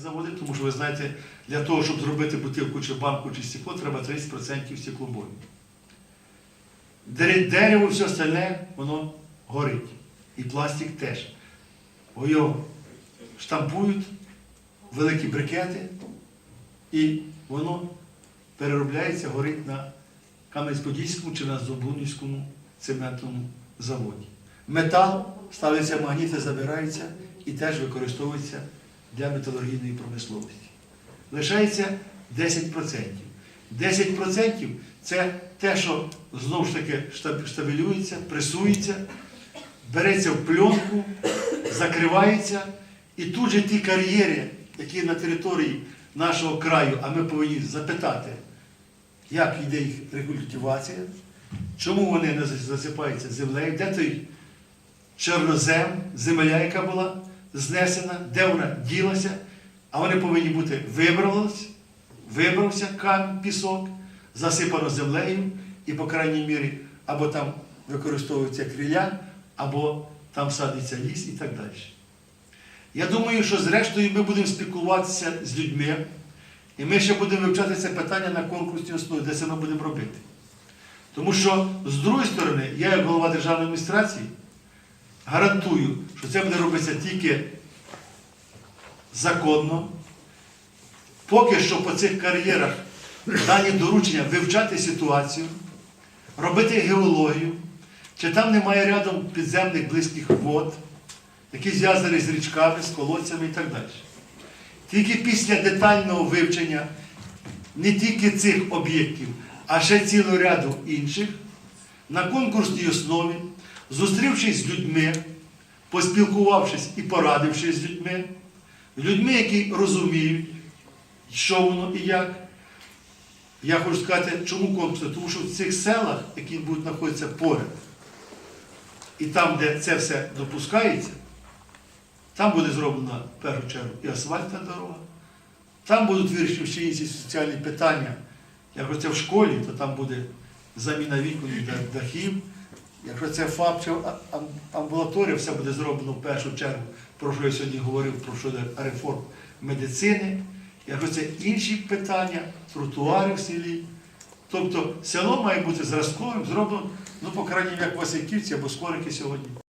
заводити, тому що ви знаєте, для того, щоб зробити бутилку чи банку чи стекло, треба 30% стеклобою. Дере- Дерево, все остальне, воно горить. І пластик теж. Його штампують, великі брикети, і воно переробляється, горить на Кам'янець-Подільському чи на Зобунівському цементному заводі. Метал ставиться магніти, забирається і теж використовується для металургійної промисловості. Лишається 10%. 10% це те, що знову ж таки штаб- штабелюється, пресується, береться в пленку, закривається, і тут же ті кар'єри, які на території нашого краю, а ми повинні запитати, як йде їх рекультивація, чому вони не засипаються землею, де той чорнозем, земля, яка була знесена, де вона ділася, а вони повинні бути вибрались, вибрався камінь, пісок, засипано землею, і, по крайній мірі, або там використовується кріля, або там садиться ліс і так далі. Я думаю, що зрештою ми будемо спілкуватися з людьми, і ми ще будемо вивчати це питання на конкурсній основі, де це ми будемо робити. Тому що, з другої сторони, я, як голова державної адміністрації, гарантую, що це буде робитися тільки законно. Поки що по цих кар'єрах дані доручення вивчати ситуацію, робити геологію, чи там немає рядом підземних близьких вод, які зв'язані з річками, з колодцями і так далі. Тільки після детального вивчення не тільки цих об'єктів, а ще цілого ряду інших, на конкурсній основі, зустрівшись з людьми, поспілкувавшись і порадившись з людьми, людьми, які розуміють, що воно і як. Я хочу сказати, чому конкурс? Тому що в цих селах, які будуть знаходитися поряд, і там, де це все допускається, там буде зроблена в першу чергу і асфальтна дорога, там будуть вирішені ще інші соціальні питання. Якщо це в школі, то там буде заміна вікон дахів. Якщо це ФАП чи амбулаторія, все буде зроблено в першу чергу, про що я сьогодні говорив, про що реформ медицини. Якщо це інші питання, тротуари в селі. Тобто село має бути зразковим, зроблено, ну, по крайній як Васильківці або Скорики сьогодні.